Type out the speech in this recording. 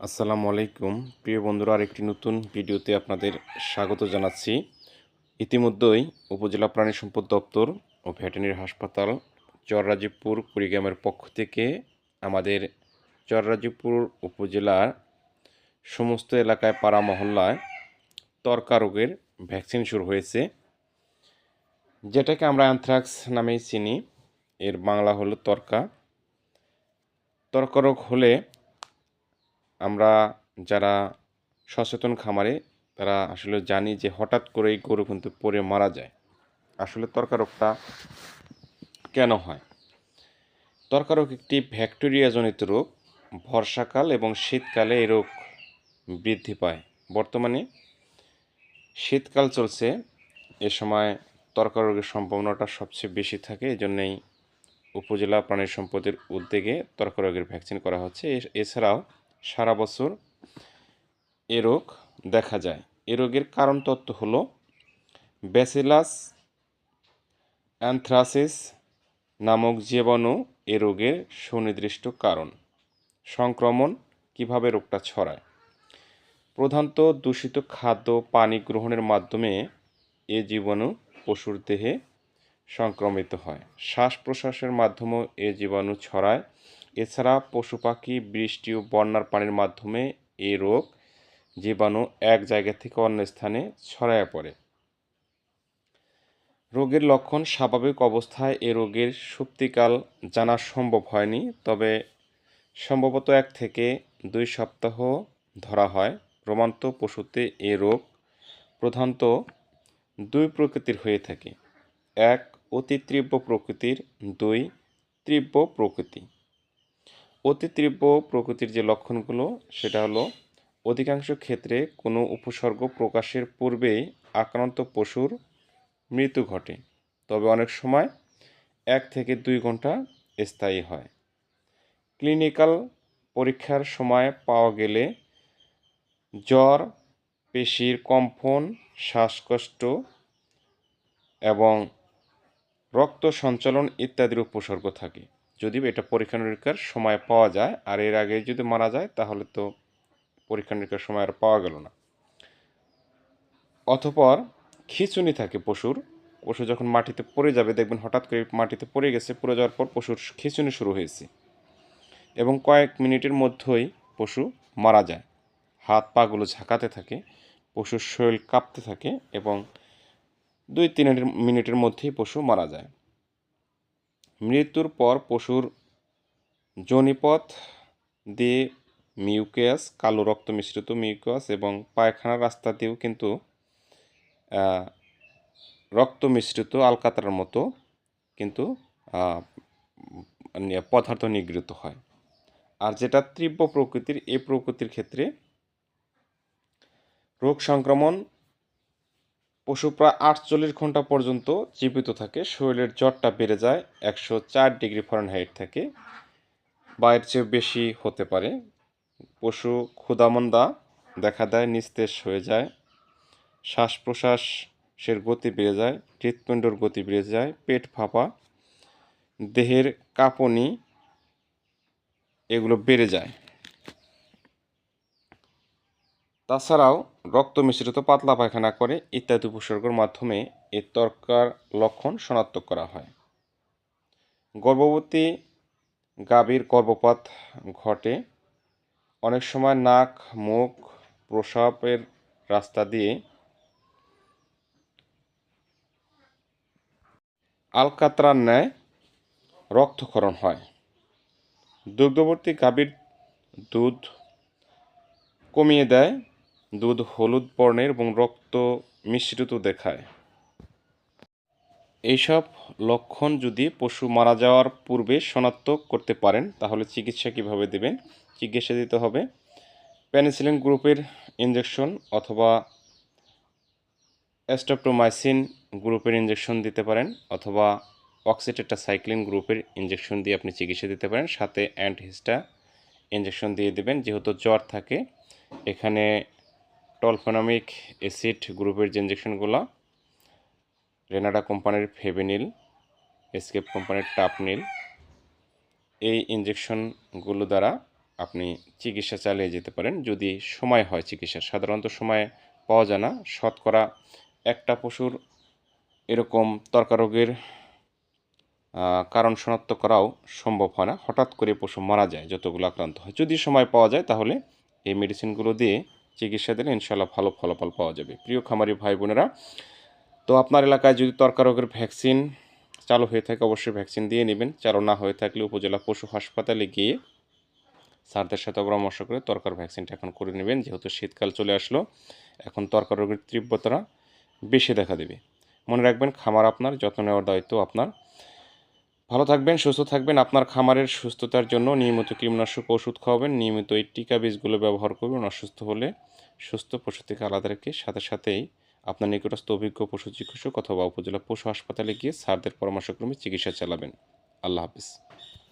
আসসালামু আলাইকুম। প্রিয় বন্ধুরা, আরেকটি নতুন ভিডিওতে আপনাদের স্বাগত জানাচ্ছি। ইতিমধ্যেই উপজেলা প্রাণী সম্পদ দপ্তর ও ভেটেরিনারি হাসপাতাল চররাজীবপুর কুড়িগ্রামের পক্ষ থেকে আমাদের চররাজীবপুর উপজেলার সমস্ত এলাকায় পাড়া মহল্লায় তর্কা রোগের ভ্যাকসিন শুরু হয়েছে। যেটাকে আমরা অ্যানথ্রাক্স নামেই চিনি। এর বাংলা হলো তর্কা। তর্কা রোগ হলে আমরা যারা সচেতন খামারে, তারা আসলে জানি যে হঠাৎ করেই গরু কিন্তু পরে মারা যায়। আসলে তর্কারোগটা কেন হয়? তর্কারোগ একটি ব্যাকটেরিয়াজনিত রোগ। বর্ষাকাল এবং শীতকালে এই রোগ বৃদ্ধি পায়। বর্তমানে শীতকাল চলছে। এ সময় তর্কারোগের সম্ভাবনাটা সবচেয়ে বেশি থাকে। এই জন্যেই উপজেলা প্রাণী সম্পদের উদ্যোগে তর্করোগের ভ্যাকসিন করা হচ্ছে। এছাড়াও সারা বছর এ রোগ দেখা যায়। এ রোগের কারণ তত্ত্ব হলো ব্যাসিলাস অ্যানথ্রাসিস নামক জীবাণু এ রোগের সুনির্দিষ্ট কারণ। সংক্রমণ কীভাবে রোগটা ছড়ায়? প্রধানত দূষিত খাদ্য পানি গ্রহণের মাধ্যমে এ জীবাণু পশুর দেহে সংক্রমিত হয়। শ্বাস প্রশ্বাসের মাধ্যমেও এ জীবাণু ছড়ায়। এছাড়া পশু পাখি, বৃষ্টি ও বন্যার পানির মাধ্যমে এই রোগ জীবাণু এক জায়গা থেকে অন্য স্থানে ছড়ায় পড়ে। রোগের লক্ষণ স্বাভাবিক অবস্থায় এ রোগের সুপ্তিকাল জানা সম্ভব হয়নি, তবে সম্ভবত এক থেকে দুই সপ্তাহ ধরা হয়। প্রমাণত পশুতে এ রোগ প্রধানত দুই প্রকৃতির হয়ে থাকে। এক, অতি তীব্র প্রকৃতির, দুই, তীব্র প্রকৃতি। অতি তীব্র প্রকৃতির যে লক্ষণগুলো, সেটা হলো অধিকাংশ ক্ষেত্রে কোনো উপসর্গ প্রকাশের পূর্বেই আক্রান্ত পশুর মৃত্যু ঘটে। তবে অনেক সময় এক থেকে দুই ঘণ্টা স্থায়ী হয়। ক্লিনিক্যাল পরীক্ষার সময় পাওয়া গেলে জ্বর, পেশির কম্পন, শ্বাসকষ্ট এবং রক্ত সঞ্চালন ইত্যাদির উপসর্গ থাকে। যদি এটা পরীক্ষা নিরীক্ষার সময় পাওয়া যায়, আর এর আগে যদি মারা যায়, তাহলে তো পরীক্ষা নিরীক্ষার সময় আর পাওয়া গেল না। অতপর খিঁচুনি থাকে পশুর। পশু যখন মাটিতে পড়ে যাবে, দেখবেন হঠাৎ করে মাটিতে পড়ে গেছে, পড়ে যাওয়ার পর পশুর খিঁচুনি শুরু হয়েছে। এবং কয়েক মিনিটের মধ্যেই পশু মারা যায়। হাত পাগুলো ঝাঁকাতে থাকে, পশুর শরীর কাঁপতে থাকে এবং দুই তিন মিনিটের মধ্যেই পশু মারা যায়। মৃত্যুর পর পশুর যোনিপথ দিয়ে মিউকাস কালো রক্ত মিশ্রিত মিউকাস এবং পায়খানার রাস্তা দিয়েও কিন্তু রক্ত মিশ্রিত আলকাতার মতো কিন্তু পদার্থ নিগৃহীত হয়। আর যেটা তীব্র প্রকৃতির, এই প্রকৃতির ক্ষেত্রে রোগ সংক্রমণ পশু প্রায় আটচল্লিশ ঘণ্টা পর্যন্ত জীবিত থাকে। শরীরের জ্বরটা বেড়ে যায় একশো চার ডিগ্রি ফরেনহাইট থেকে। বা এর চেয়ে বেশি হতে পারে। পশু ক্ষুধামন্দা দেখা দেয়, নিস্তেজ হয়ে যায়। শ্বাস প্রশ্বাসের গতি বেড়ে যায়, হৃৎপিণ্ডর গতি বেড়ে যায়, পেট ফাঁপা, দেহের কাঁপনি এগুলো বেড়ে যায়। তাছাড়াও রক্ত মিশ্রিত পাতলা পায়খানা করে ইত্যাদি উপসর্গের মাধ্যমে এই তর্কার লক্ষণ শনাক্ত করা হয়। গর্ভবতী গাভীর গর্ভপাত ঘটে। অনেক সময় নাক, মুখ, প্রসাবের রাস্তা দিয়ে আলকাতরার ন্যায় রক্তক্ষরণ হয়। দুগ্ধবর্তী গাভীর দুধ কমিয়ে দেয় দুধ হলুদ বর্ণের এবং রক্ত মিশ্রিত দেখায়। এইসব লক্ষণ যদি পশু মারা যাওয়ার পূর্বে শনাক্ত করতে পারেন, তাহলে চিকিৎসা কীভাবে দেবেন? চিকিৎসা দিতে হবে। প্যানিসিলিন গ্রুপের ইঞ্জেকশন অথবা অ্যাস্ট্রাপ্টোমাইসিন গ্রুপের ইঞ্জেকশন দিতে পারেন, অথবা অক্সিটেটা সাইক্লিন গ্রুপের ইঞ্জেকশন দিয়ে আপনি চিকিৎসা দিতে পারেন। সাথে অ্যান্টিহিস্টা ইঞ্জেকশন দিয়ে দেবেন, যেহেতু জ্বর থাকে। এখানে টলফেনামিক অ্যাসিড গ্রুপের যে ইঞ্জেকশনগুলো রেনাডা কোম্পানির ফেবেনিল এসকেপ কোম্পানির টাপনিল এই ইঞ্জেকশনগুলো দ্বারা আপনি চিকিৎসা চালিয়ে যেতে পারেন। যদি সময় হয় চিকিৎসার সাধারণত সময় পাওয়া যায় না। শতকরা একটা পশুর এরকম তর্কা রোগের কারণ শনাক্ত করাও সম্ভব হয় না। হঠাৎ করে পশু মারা যায়, যতগুলো আক্রান্ত হয়। যদি সময় পাওয়া যায় তাহলে এই মেডিসিনগুলো দিয়ে চিকিৎসা দিলে ইনশাল্লাহ ভালো ফলাফল পাওয়া যাবে। প্রিয় খামারি ভাই বোনেরা, তো আপনার এলাকায় যদি তর্কা রোগের ভ্যাকসিন চালু হয়ে থাকে, অবশ্যই ভ্যাকসিন দিয়ে নেবেন। চালু না হয়ে থাকলে উপজেলা পশু হাসপাতালে গিয়ে স্যারদের সাথে পরামর্শ করে তরকার ভ্যাকসিনটা এখন করে নেবেন। যেহেতু শীতকাল চলে আসলো, এখন তরকার রোগের তীব্রতা বেশি দেখা দেবে। মনে রাখবেন, খামার আপনার, যত্ন নেওয়ার দায়িত্ব আপনার। ভালো থাকবেন, সুস্থ থাকবেন। আপনার খামারের সুস্থতার জন্য নিয়মিত কীটনাশক ওষুধ খাওয়াবেন, নিয়মিত এই টিকা বীজগুলো ব্যবহার করবেন অসুস্থ হলে। সুস্থ পশু থেকে আলাদা রেখে সাথে সাথেই আপনার নিকটস্থ অভিজ্ঞ পশু চিকিৎসক অথবা উপজেলা পশু হাসপাতালে গিয়ে স্যারদের পরামর্শক্রমে চিকিৎসা চালাবেন। আল্লাহ হাফিজ।